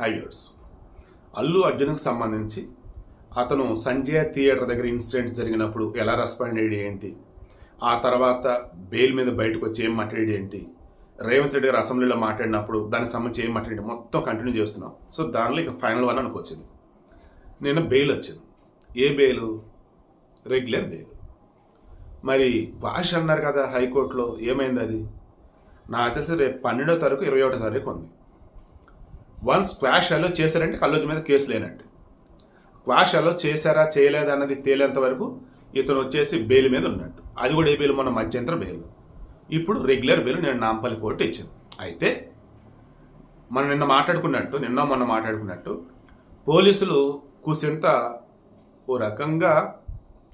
హైవేర్స్ అల్లు అర్జున్కి సంబంధించి అతను సంజయ్ థియేటర్ దగ్గర ఇన్సిడెంట్ జరిగినప్పుడు ఎలా రెస్పాండ్ అయ్యాడు ఏంటి? ఆ తర్వాత బెయిల్ మీద బయటకు వచ్చి ఏం మాట్లాడేది ఏంటి? రేవంత్ రెడ్డి గారు అసెంబ్లీలో మాట్లాడినప్పుడు దానికి సంబంధించి ఏం మాట్లాడి మొత్తం కంటిన్యూ చేస్తున్నాం. సో దానిలో ఇక ఫైనల్ వన్ అనుకొచ్చింది. నేను బెయిల్ వచ్చింది. ఏ బెయిల్? Regular bail. మరి భాష అన్నారు కదా హైకోర్టులో ఏమైంది అది? నాకు తెలిసి రేపు పన్నెండో తారీఖు ఇరవై ఒకటో తారీఖు ఉంది. వన్స్ క్వాష్ అలో చేశారంటే కల్లోజు మీద కేసు లేనట్టు. క్వాష్ అలో చేశారా చేయలేదా అన్నది తేలేంత వరకు ఇతను వచ్చేసి బెయిల్ మీద ఉన్నట్టు. అది కూడా ఏ బెయిల్? మన మధ్యంతర బెయిల్. ఇప్పుడు రెగ్యులర్ బెయిల్ నేను నాంపల్లి కోర్టు ఇచ్చింది. అయితే మనం నిన్న మాట్లాడుకున్నట్టు నిన్న మొన్న మాట్లాడుకున్నట్టు పోలీసులు కూసింత ఓ రకంగా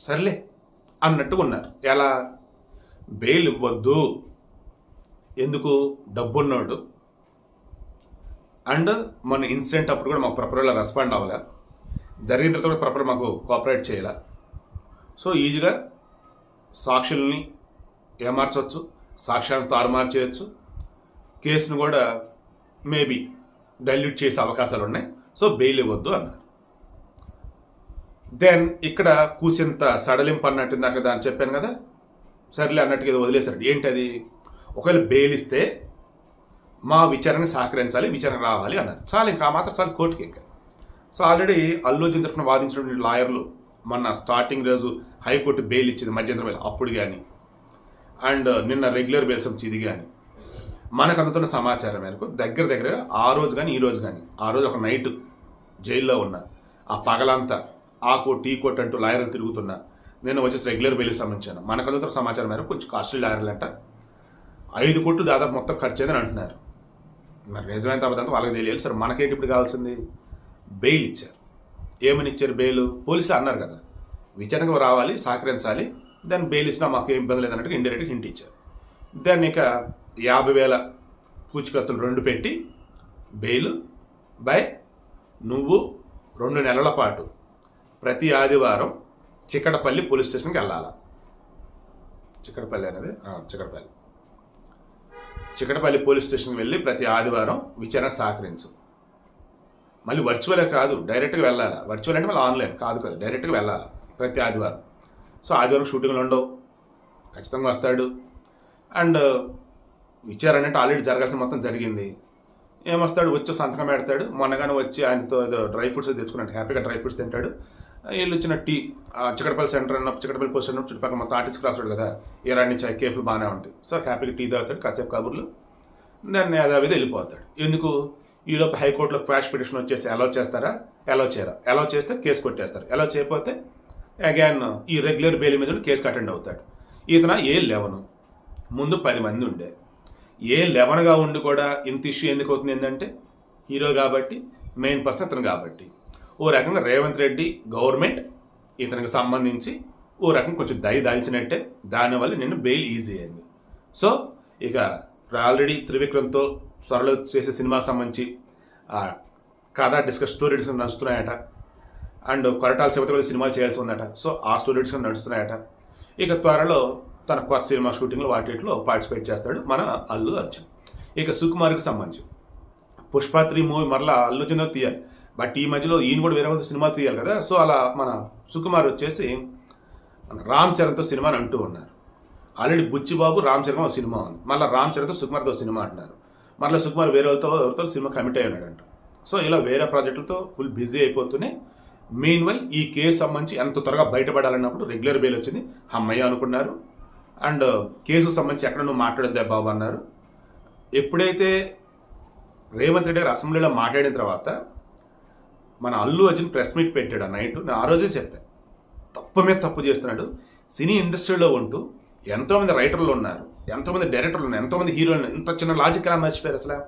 సర్లే అన్నట్టు ఉన్నారు. ఎలా? బెయిల్ ఇవ్వద్దు. ఎందుకు? డబ్బున్నాడు అండ్ మన ఇన్సిడెంట్ అప్పుడు కూడా మాకు ప్రపర్గా రెస్పాండ్ అవ్వాలా. జరిగిన తర్వాత కూడా ప్రపర్ మాకు కోఆపరేట్ చేయాల. సో ఈజీగా సాక్షుల్ని ఏమార్చవచ్చు సాక్ష్యాలను తారుమారు చేయొచ్చు కేసును కూడా మేబీ డైల్యూట్ చేసే అవకాశాలు ఉన్నాయి. సో బెయిల్ ఇవ్వద్దు అన్నారు. దెన్ ఇక్కడ కూసింత సడలింపు అన్నట్టు ఇందాక దాన్ని చెప్పాను కదా? సర్లే అన్నట్టుగా ఏదో వదిలేశారు. ఏంటది? ఒకవేళ బెయిల్ ఇస్తే మా విచారణ సహకరించాలి విచారణ రావాలి అన్నారు చాలు ఇంకా ఆ మాత్రం చాలు కోర్టుకి ఇంకా. సో ఆల్రెడీ అల్లు అర్జున్ తరఫున వాదించినటువంటి లాయర్లు మొన్న స్టార్టింగ్ రోజు హైకోర్టు బెయిల్ ఇచ్చింది మధ్యంతర బెయిల్ అప్పుడు కానీ అండ్ నిన్న రెగ్యులర్ బెయిల్స్ వచ్చి ఇది కానీ మనకు అందుతున్న సమాచారం మేరకు దగ్గర దగ్గర ఆ రోజు కానీ ఈ రోజు కానీ ఆ రోజు ఒక నైట్ జైల్లో ఉన్న ఆ పగలంతా ఆ కోర్టు ఈ కోర్టు అంటూ లాయర్లు తిరుగుతున్నా నేను వచ్చేసి రెగ్యులర్ బెయిల్కి సంబంధించాను. మనకు అందుతున్న సమాచారం మేరకు కొంచెం కాస్ట్లీ లాయర్లు అంట. ఐదు కోట్లు దాదాపు మొత్తం ఖర్చు అయిందని అంటున్నారు. మరి నిజమైన అబద్ధం వాళ్ళకి తెలియాలి. సార్ మనకేంటి ఇప్పుడు కావాల్సింది? బెయిల్ ఇచ్చారు. ఏమని ఇచ్చారు బెయిల్? పోలీసులు అన్నారు కదా. విచారణకు రావాలి సహకరించాలి. దాన్ని బెయిల్ ఇచ్చినా మాకు ఏం ఇబ్బంది లేదన్నట్టుగా ఇండైరెక్ట్గా హింట్ ఇచ్చారు. దాన్ని ఇక యాభై వేల పూచికత్తులు రెండు పెట్టి బెయిల్ బై నువ్వు రెండు నెలల పాటు ప్రతి ఆదివారం చిక్కడపల్లి పోలీస్ స్టేషన్కి వెళ్ళాలా? చిక్కడపల్లి అనేది చిక్కడపల్లి. చికటపల్లి పోలీస్ స్టేషన్కి వెళ్ళి ప్రతి ఆదివారం విచారణ సహకరించు. మళ్ళీ వర్చువలే కాదు డైరెక్ట్గా వెళ్ళాలా? వర్చువల్ అంటే మళ్ళీ ఆన్లైన్ కాదు కదా డైరెక్ట్గా వెళ్ళాలా? ప్రతి ఆదివారం. సో ఆదివారం షూటింగ్లు ఉండవు. ఖచ్చితంగా వస్తాడు. అండ్ విచారణ అంటే ఆల్రెడీ జరగాల్సిన మొత్తం జరిగింది. ఏమొస్తాడు? వచ్చి సంతకం పెడతాడు. మొన్నగానే వచ్చి ఆయనతో ఏదో డ్రై ఫ్రూట్స్ తెచ్చుకున్నాడు హ్యాపీగా డ్రై ఫ్రూట్స్ తింటాడు. వీళ్ళు వచ్చిన టీ చికటపల్లి సెంటర్ అన్న చికటపల్లి పోస్ట్ అన్న చుట్టుపక్కల మొత్తం ఆర్టిస్ట్ క్లాస్ వాడు కదా. ఏరాడి నుంచి కేఫ్లు బాగానే ఉంటాయి సో హ్యాపీగా టీ తాగుతాడు కాసేపు కబుర్లు. దాన్ని యథావిధి వెళ్ళిపోతాడు. ఎందుకు? ఈలోపు హైకోర్టులో క్వాష్ పిటిషన్ వచ్చేసి అలౌ చేస్తారా? అలౌ చేయరా? అలౌ చేస్తే కేసు కొట్టేస్తారు. అలౌ చేయకపోతే అగైన్ ఈ రెగ్యులర్ బెయిల్ మీద కేసు అటెండ్ అవుతాడు. ఇతన ఏ లెవెన్. ముందు పది మంది ఉండే. ఏ లెవెన్గా ఉండి కూడా ఇంత ఇష్యూ ఎందుకు అవుతుంది ఏంటంటే హీరో కాబట్టి మెయిన్ పర్సన్ అతను కాబట్టి. ఓ రకంగా రేవంత్ రెడ్డి గవర్నమెంట్ ఇతనికి సంబంధించి ఓ రకం కొంచెం దయ దాల్చినట్టే దానివల్ల నిన్ను బెయిల్ ఈజీ అయింది. సో ఇక ఆల్రెడీ త్రివిక్రమ్తో త్వరలో చేసే సినిమాకి సంబంధించి కథ డిస్కస్ స్టోరీ డిస్కస్ నడుస్తున్నాయట. అండ్ కొరటాల శివత కూడా సినిమాలు చేయాల్సి ఉందట. సో ఆ స్టోరీ డిస్కస్ నడుస్తున్నాయట. ఇక త్వరలో తన కొత్త సినిమా షూటింగ్లో వాటిలో పార్టిసిపేట్ చేస్తాడు మన అల్లు అర్జున్. ఇక సుకుమార్కి సంబంధించి పుష్ప త్రీ మూవీ మరలా అల్లు అర్జున్ తీయాలి. బట్ ఈ మధ్యలో ఈయన కూడా వేరే వాళ్ళతో సినిమా తీయాలి కదా. సో అలా మన సుకుమార్ వచ్చేసి మన రామ్ చరణ్తో సినిమాని అంటూ ఉన్నారు. ఆల్రెడీ బుచ్చిబాబు రామ్ చరణ్ ఒక సినిమా ఉంది. మళ్ళీ రామ్ చరణ్తో సుకుమార్తో సినిమా అంటున్నారు. మళ్ళీ సుకుమార్ వేరే వాళ్ళతో ఎవరితో సినిమా కమిట్ అయి ఉన్నాడంట. సో ఇలా వేరే ప్రాజెక్టులతో ఫుల్ బిజీ అయిపోతూనే మెయిన్ వైల్ ఈ కేసు సంబంధించి ఎంత త్వరగా బయటపడాలన్నప్పుడు రెగ్యులర్ బెయిల్ వచ్చింది. అమ్మయ్య అనుకున్నారు. అండ్ కేసుకు సంబంధించి ఎక్కడ నువ్వు మాట్లాడద్దా బాబు అన్నారు. ఎప్పుడైతే రేవంత్ రెడ్డి గారు అసెంబ్లీలో మాట్లాడిన తర్వాత మన అల్లు అర్జున్ ప్రెస్ మీట్ పెట్టాడు ఆ నైట్. నేను ఆ రోజే చెప్పాను తప్పు మీద తప్పు చేస్తున్నాడు. సినీ ఇండస్ట్రీలో ఉంటూ ఎంతోమంది రైటర్లు ఉన్నారు ఎంతోమంది డైరెక్టర్లు ఉన్నారు ఎంతోమంది హీరోలు ఉన్నారు. ఇంత చిన్న లాజిక్ ఎలా మర్చిపోయారు అసలు?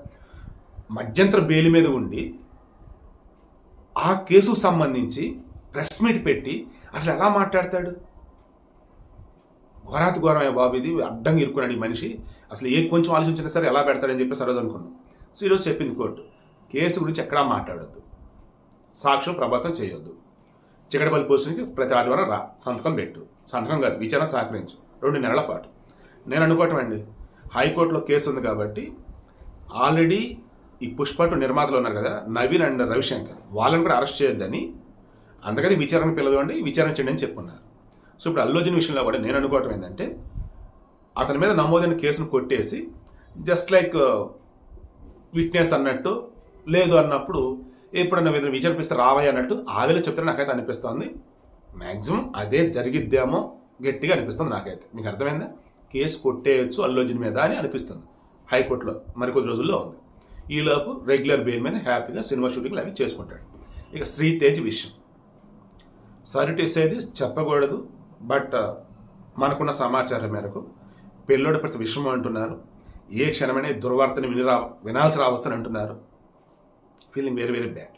మధ్యంతర బెయిల్ మీద ఉండి ఆ కేసుకు సంబంధించి ప్రెస్ మీట్ పెట్టి అసలు ఎలా మాట్లాడతాడు? ఘోరాతి ఘోరమే బాబు ఇది. అడ్డంగా ఇరుక్కున్నాడు ఈ మనిషి. అసలు ఏ కొంచెం ఆలోచించినా సరే ఎలా పెడతాడని చెప్పి రోజు అనుకున్నాం. సో ఈరోజు చెప్పింది కోర్టు. కేసు గురించి ఎక్కడా మాట్లాడొద్దు. సాక్ష్యం ప్రభాతం చేయొద్దు. చికటపల్లి పోస్టునికి ప్రతి ఆదివారం రా. సంతకం పెట్టు. సంతకం కాదు విచారణ సహకరించు. రెండు నెలల పాటు. నేను అనుకోవటం అండి హైకోర్టులో కేసు ఉంది కాబట్టి ఆల్రెడీ ఈ పుష్ప టూ నిర్మాతలు ఉన్నారు కదా నవీన్ అండ్ రవిశంకర్. వాళ్ళని కూడా అరెస్ట్ చేయొద్దని అందుకని విచారణ పిలవండి విచారణ చేయండి అని చెప్పున్నారు. సో ఇప్పుడు అల్లోజన్ విషయంలో కూడా నేను అనుకోవటం ఏంటంటే అతని మీద నమోదైన కేసును కొట్టేసి జస్ట్ లైక్ విట్నెస్ అన్నట్టు లేదు అన్నప్పుడు ఎప్పుడన్నా ఏదైనా విచారిపిస్తే రావాయి అన్నట్టు ఆవేలో చెప్తే నాకైతే అనిపిస్తోంది. మ్యాక్సిమం అదే జరిగిద్దేమో గట్టిగా అనిపిస్తుంది నాకైతే. మీకు అర్థమైందా? కేసు కొట్టేయచ్చు అల్లు మీద అని అనిపిస్తుంది. హైకోర్టులో మరికొద్ది రోజుల్లో ఉంది. ఈలోపు రెగ్యులర్ బెయిల్ మీద హ్యాపీగా సినిమా షూటింగ్లు అవి చేసుకుంటాడు. ఇక శ్రీతేజ్ విషయం. సారీ టు చెప్పకూడదు బట్ మనకున్న సమాచారం మేరకు పెళ్ళోడి ప్రతి విషయం అంటున్నారు. ఏ క్షణమైనా దుర్వార్తని విని రా వినాల్సి రావచ్చు అని అంటున్నారు. Feeling very very bad